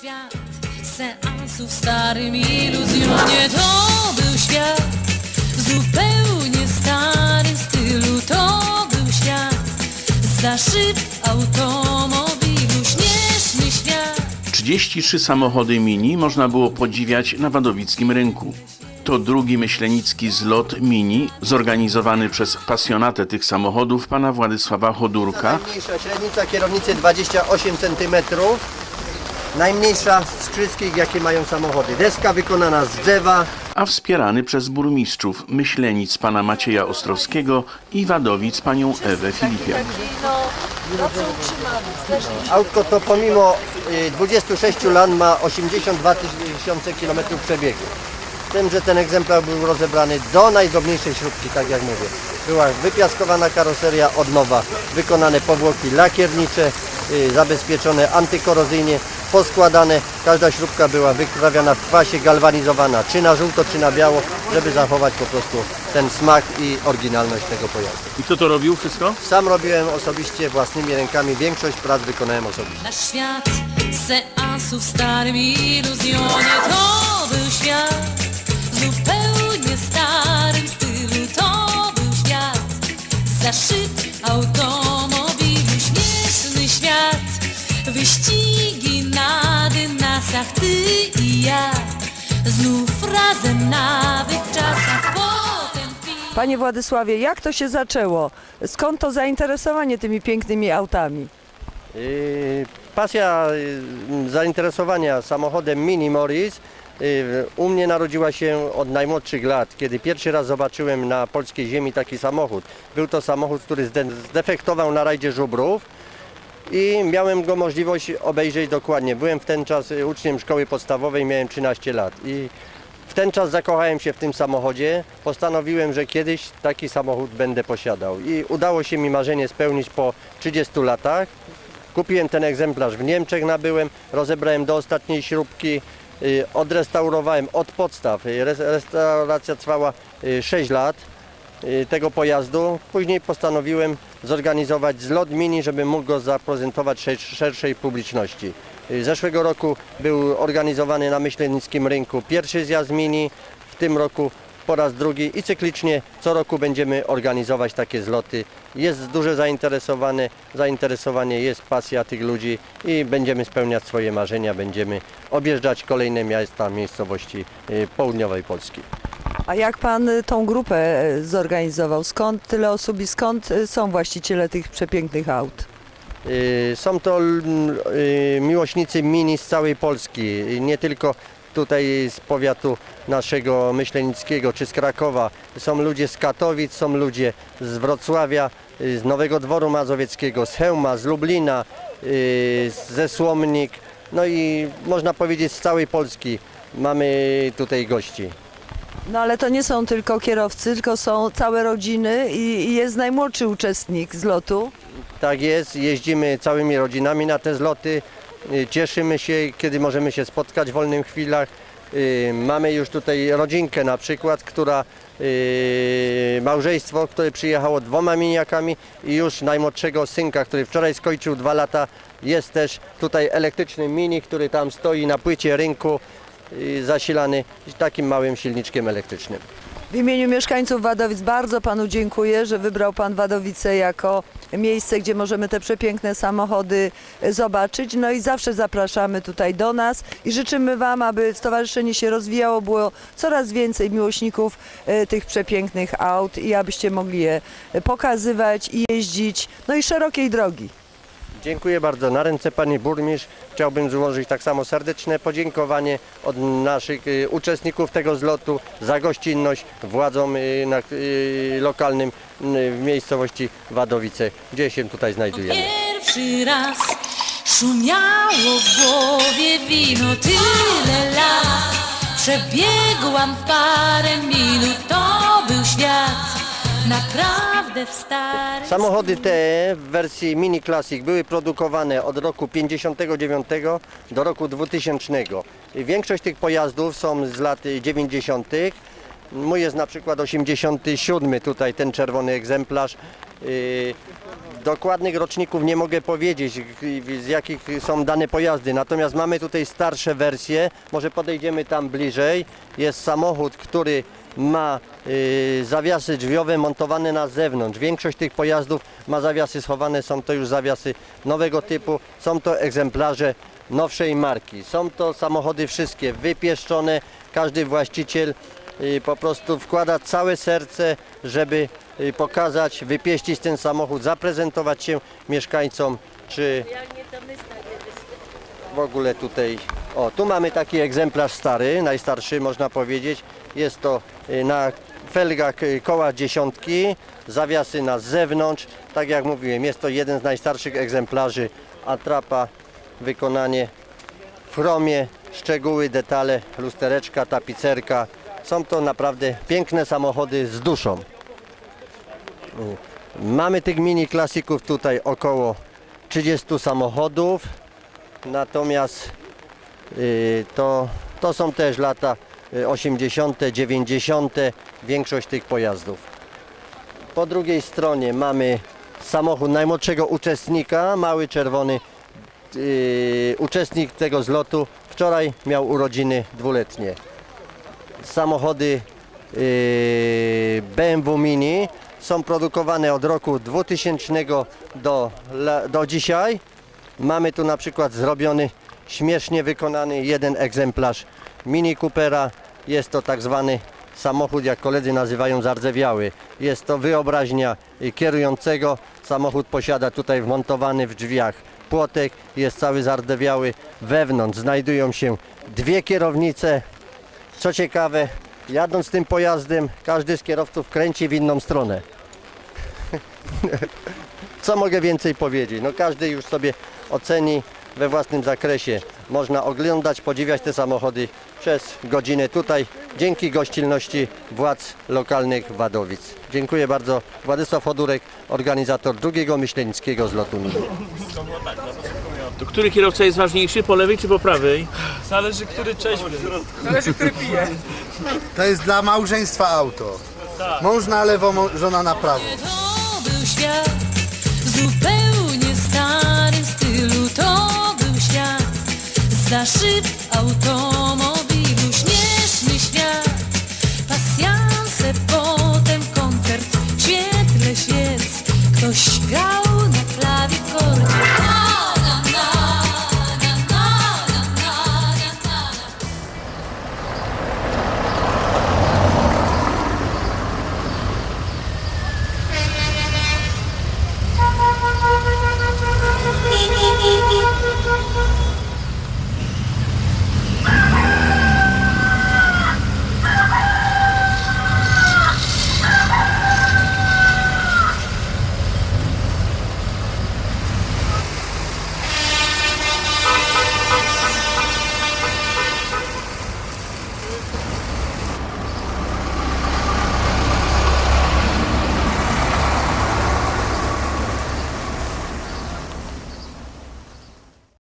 świat. Seansu w starym iluzjonie To był świat. Zupełnie starym stylu To był świat. Zaszyt automobilu Śmieszny świat. 33 samochody Mini można było podziwiać na Wadowickim Rynku. To drugi myślenicki zlot Mini zorganizowany przez pasjonatę tych samochodów pana Władysława Chodurka, Najmniejsza średnica kierownicy 28 cm. Najmniejsza z wszystkich, jakie mają samochody. Deska wykonana z drzewa. a wspierany przez burmistrzów Myślenic pana Macieja Ostrowskiego i Wadowic panią Ewę Filipiak. Autko to pomimo y, 26 lat ma 82 tysiące km przebiegu. Z tym, że ten egzemplarz był rozebrany do najdrobniejszej śrubki, tak jak mówię. Była wypiaskowana karoseria od nowa, wykonane powłoki lakiernicze, y, zabezpieczone antykorozyjnie, poskładane. Każda śrubka była wykrawiana w kwasie, galwanizowana, czy na żółto, czy na biało, żeby zachować po prostu ten smak i oryginalność tego pojazdu. I kto to robił wszystko? Sam robiłem osobiście własnymi rękami, większość prac wykonałem osobiście. Nasz świat seansu w starym iluzjonie Znów razem na wych czasach Potem film Panie Władysławie, jak to się zaczęło? Skąd to zainteresowanie tymi pięknymi autami? Yy, Pasja yy, zainteresowania samochodem Mini Morris yy, u mnie narodziła się od najmłodszych lat, kiedy pierwszy raz zobaczyłem na polskiej ziemi taki samochód. Był to samochód, który zde- zdefektował na rajdzie żubrów i miałem go możliwość obejrzeć dokładnie. Byłem w ten czas uczniem szkoły podstawowej, miałem 13 lat i w ten czas zakochałem się w tym samochodzie. Postanowiłem, że kiedyś taki samochód będę posiadał i udało się mi marzenie spełnić po 30 latach. Kupiłem ten egzemplarz w Niemczech, nabyłem, rozebrałem do ostatniej śrubki, y, odrestaurowałem od podstaw. Y, res- Restauracja trwała y, 6 lat y, tego pojazdu. Później postanowiłem zorganizować zlot mini, żeby mógł go zaprezentować szer- szerszej publiczności. Y, Zeszłego roku był organizowany na Myślenickim Rynku pierwszy zjazd mini, w tym roku po raz drugi i cyklicznie co roku będziemy organizować takie zloty. Jest duże zainteresowane, zainteresowanie, jest pasja tych ludzi i będziemy spełniać swoje marzenia, będziemy objeżdżać kolejne miasta, miejscowości y, południowej Polski. A jak pan y, tą grupę y, zorganizował? Skąd tyle osób i skąd y, są właściciele tych przepięknych aut? Są to miłośnicy mini z całej Polski, nie tylko tutaj z powiatu naszego myślenickiego czy z Krakowa. Są ludzie z Katowic, są ludzie z Wrocławia, z Nowego Dworu Mazowieckiego, z Chełma, z Lublina, ze Słomnik. No i można powiedzieć z całej Polski mamy tutaj gości. No ale to nie są tylko kierowcy, tylko są całe rodziny i, i jest najmłodszy uczestnik zlotu. Tak jest, jeździmy całymi rodzinami na te zloty. Y, Cieszymy się, kiedy możemy się spotkać w wolnych chwilach. Y, Mamy już tutaj rodzinkę na przykład, która y, małżeństwo, które przyjechało dwoma miniakami i już najmłodszego synka, który wczoraj skończył dwa lata, jest też tutaj elektryczny mini, który tam stoi na płycie rynku, zasilany takim małym silniczkiem elektrycznym. W imieniu mieszkańców Wadowic bardzo panu dziękuję, że wybrał pan Wadowice jako miejsce, gdzie możemy te przepiękne samochody zobaczyć. No i zawsze zapraszamy tutaj do nas i życzymy wam, aby stowarzyszenie się rozwijało, było coraz więcej miłośników e, tych przepięknych aut i abyście mogli je pokazywać i jeździć. No i szerokiej drogi. Dziękuję bardzo. Na ręce Pani Burmistrz chciałbym złożyć tak samo serdeczne podziękowanie od naszych y, uczestników tego zlotu za gościnność władzom y, na, y, lokalnym y, w miejscowości Wadowice, gdzie się tutaj znajdujemy. Pierwszy raz szumiało w głowie wino tyle lat. Przebiegłam parę minut, to był świat naprawdę w starym Samochody te w wersji Mini Classic były produkowane od roku 59 do roku 2000. Większość tych pojazdów są z lat 90. Mój jest na przykład 87, tutaj ten czerwony egzemplarz. Yy, dokładnych roczników nie mogę powiedzieć, z jakich są dane pojazdy. Natomiast mamy tutaj starsze wersje. Może podejdziemy tam bliżej. Jest samochód, który ma y, zawiasy drzwiowe montowane na zewnątrz. Większość tych pojazdów ma zawiasy schowane, są to już zawiasy nowego typu. Są to egzemplarze nowszej marki. Są to samochody wszystkie wypieszczone. Każdy właściciel y, po prostu wkłada całe serce, żeby y, pokazać, wypieścić ten samochód, zaprezentować się mieszkańcom, czy w ogóle tutaj. O, tu mamy taki egzemplarz stary, najstarszy można powiedzieć. Jest to y, na felgach y, koła dziesiątki, zawiasy na zewnątrz. Tak jak mówiłem, jest to jeden z najstarszych egzemplarzy Atrapa, wykonanie w chromie, szczegóły, detale, lustereczka, tapicerka. Są to naprawdę piękne samochody z duszą. Y, Mamy tych mini klasików tutaj około 30 samochodów. Natomiast y, to, to są też lata y, 80., 90., większość tych pojazdów. Po drugiej stronie mamy samochód najmłodszego uczestnika, mały czerwony y, uczestnik tego zlotu. Wczoraj miał urodziny dwuletnie. Samochody y, BMW są produkowane od roku 2000 do, do dzisiaj. Mamy tu na przykład zrobiony, śmiesznie wykonany jeden egzemplarz Mini Coopera. Jest to tak zwany samochód, jak koledzy nazywają, zardzewiały. Jest to wyobraźnia kierującego. Samochód posiada tutaj wmontowany w drzwiach płotek. Jest cały zardzewiały. Wewnątrz znajdują się dwie kierownice. Co ciekawe, jadąc tym pojazdem, każdy z kierowców kręci w inną stronę. Co mogę więcej powiedzieć? No każdy już sobie oceni we własnym zakresie. Można oglądać, podziwiać te samochody przez godzinę tutaj dzięki gościnności władz lokalnych Wadowic. Dziękuję bardzo. Władysław Chodurek, organizator drugiego myślenickiego zlotu. To który kierowca jest ważniejszy, po lewej czy po prawej? Zależy, który trzeźwy. Zależy, który pije. To jest dla małżeństwa auto. Mąż na lewo, żona na prawo. Świat w zupełnie starym stylu. To był świat za szyb auto